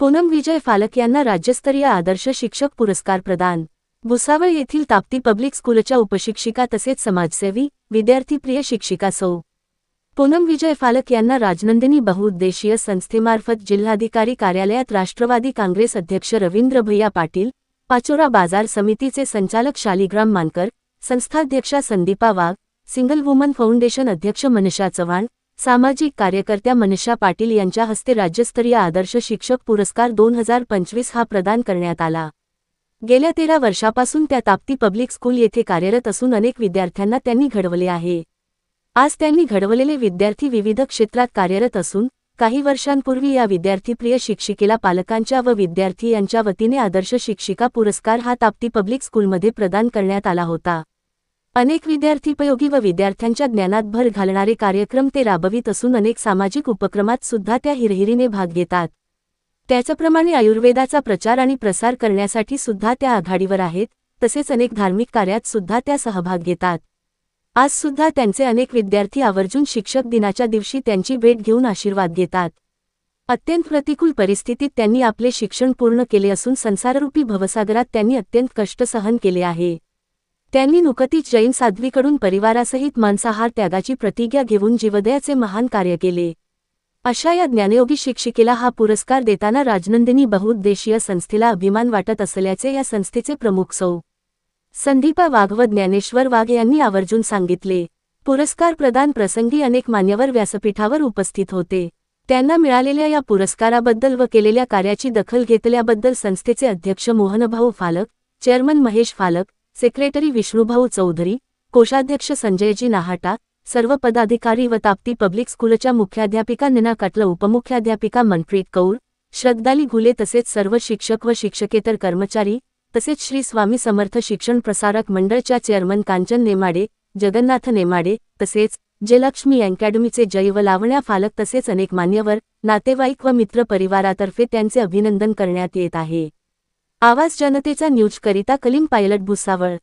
पूनम विजय फालक यांना राज्यस्तरीय आदर्श शिक्षक पुरस्कार प्रदान. भुसावळ येथील ताप्ती पब्लिक स्कूलच्या उपशिक्षिका तसेच समाजसेवी विद्यार्थीप्रिय शिक्षिका सौ. पूनम विजय फालक यांना राजनंदिनी बहुउद्देशीय संस्थेमार्फत जिल्हाधिकारी कार्यालयात राष्ट्रवादी काँग्रेस अध्यक्ष रवींद्र भैया पाटील पाचोरा बाजार समितीचे संचालक Shaligram Mankar संस्थाध्यक्षा Sandipa Wagh single woman foundation अध्यक्ष मनीषा चव्हाण सामाजिक कार्यकर्त्या मनषा पाटील यांच्या हस्ते राज्यस्तरीय आदर्श शिक्षक पुरस्कार दोन हजार पंचवीस हा प्रदान करण्यात आला. गेल्या तेरा वर्षापासून त्या ताप्ती पब्लिक स्कूल येथे कार्यरत असून अनेक विद्यार्थ्यांना त्यांनी घडवले आहे. आज त्यांनी घडवलेले विद्यार्थी विविध क्षेत्रात कार्यरत असून काही वर्षांपूर्वी या विद्यार्थीप्रिय शिक्षिकेला पालकांच्या व विद्यार्थी यांच्या वतीने आदर्श शिक्षिका पुरस्कार हा ताप्ती पब्लिक स्कूलमध्ये प्रदान करण्यात आला होता. अनेक विद्यार्थीपयोगी व विद्यार्थ्यांच्या ज्ञानात भर घालणारे कार्यक्रम ते राबवित असून अनेक सामाजिक उपक्रमात सुद्धा त्या हिरहिरीने भाग घेतात. त्याचप्रमाणे आयुर्वेदाचा प्रचार आणि प्रसार करण्यासाठी सुद्धा त्या आघाडीवर आहेत तसेच अनेक धार्मिक कार्यात सुद्धा त्या सहभाग घेतात. आज सुद्धा त्यांचे अनेक विद्यार्थी आवर्जून शिक्षक दिनाच्या दिवशी त्यांची भेट घेऊन आशीर्वाद घेतात. अत्यंत प्रतिकूल परिस्थितीत त्यांनी आपले शिक्षण पूर्ण केले असून संसाररूपी भवसागरात त्यांनी अत्यंत कष्ट सहन केले आहे. त्यांनी नुकतीच जैन साध्वीकडून परिवारासहित मांसाहार त्यागाची प्रतिज्ञा घेऊन जीवदयाचे महान कार्य केले. अशा या ज्ञानयोगी शिक्षिकेला हा पुरस्कार देताना राजनंदिनी बहुउद्देशीय संस्थेला अभिमान वाटत असल्याचे या संस्थेचे प्रमुख सौ. संदीपा वाघ व ज्ञानेश्वर वाघ यांनी आवर्जून सांगितले. पुरस्कार प्रदान प्रसंगी अनेक मान्यवर व्यासपीठावर उपस्थित होते. त्यांना मिळालेल्या या पुरस्काराबद्दल व केलेल्या कार्याची दखल घेतल्याबद्दल संस्थेचे अध्यक्ष मोहनभाऊ फालक चेअरमन महेश फालक सेक्रेटरी विष्णुभाऊ चौधरी कोषाध्यक्ष संजयजी नाहाटा सर्व पदाधिकारी व ताप्ती पब्लिक स्कूलच्या मुख्याध्यापिका निना कटल उपमुख्याध्यापिका मनप्रीत कौर श्रद्धाली घुले तसेच सर्व शिक्षक व शिक्षकेतर कर्मचारी तसेच श्री स्वामी समर्थ शिक्षण प्रसारक मंडळच्या चेअरमन कांचन नेमाडे जगन्नाथ नेमाडे तसेच जयलक्ष्मी अकॅडमीचे जय व लावण्या फालक तसेच अनेक मान्यवर नातेवाईक व मित्र परिवारातर्फे त्यांचे अभिनंदन करण्यात येत आहे. आवाज जनतेचा न्यूजकरिता कलीम पायलट भुसावळ.